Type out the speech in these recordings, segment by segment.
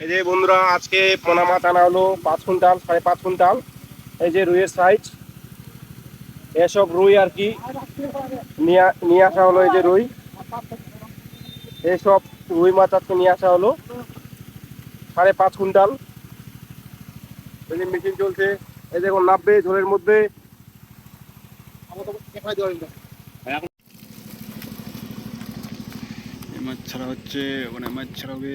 এই যে বন্ধুরা, আজকে পোনা মাছ আনা হলো পাঁচ কুইন্টাল, সাড়ে পাঁচ কুইন্টাল। এই যে রুইয়ের সাইজ এসব রুই আর কি নিয়ে আসা হলো এই যে রুই। এইসব রুই মাছ আজকে নিয়ে আসা হলো। সাড়ে পাঁচ কুইন্টাল। এই যে মেশিন চলছে। এই দেখুন, নাববে ঝোলের মধ্যে। মাছ ছাড়া হচ্ছে, ওখানে মাছ ছাড়াবে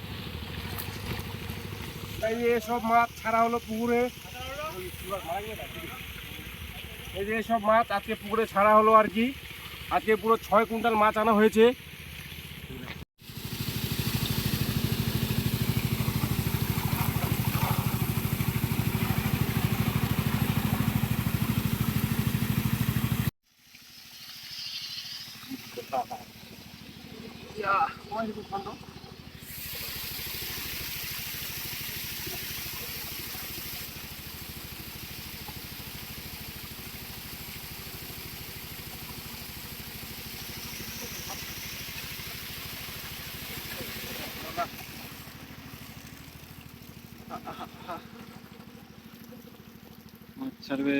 এই যে সব মাছ ছাড়া হলো পুকুরে। এই যে সব মাছ আজকে পুকুরে ছাড়া হলো আর কি। আজকে পুরো ছয় কুইন্টাল মাছ আনা হয়েছে। মাছ ছাড়বে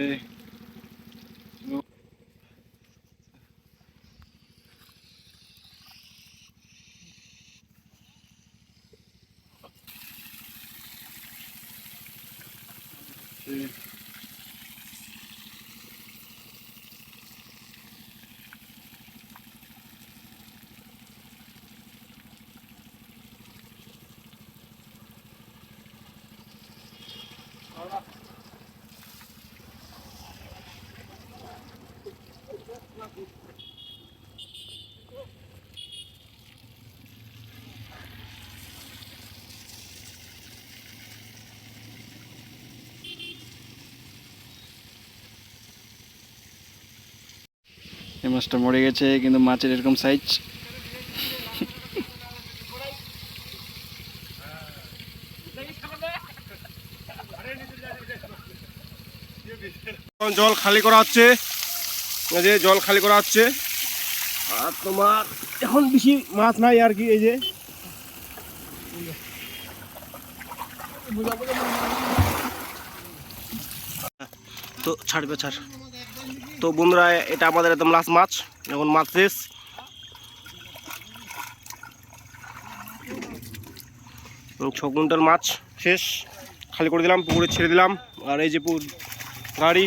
এই মাছটা মরে গেছে কিন্তু মাছের এরকম সাইজ জল খালি করা হচ্ছে। এই যে জল খালি করা হচ্ছে। আর তোমার এখন বেশি মাছ নাই আর কি এই যে। তো ছাড়বে ছাড়। তো বন্ধুরা, এটা আমাদের একদম লাস্ট মাছ এখন মাছ শেষ। ছ কুইন্টাল মাছ শেষ। খালি করে দিলাম, পুকুরে ছেড়ে দিলাম। আর এই যে গাড়ি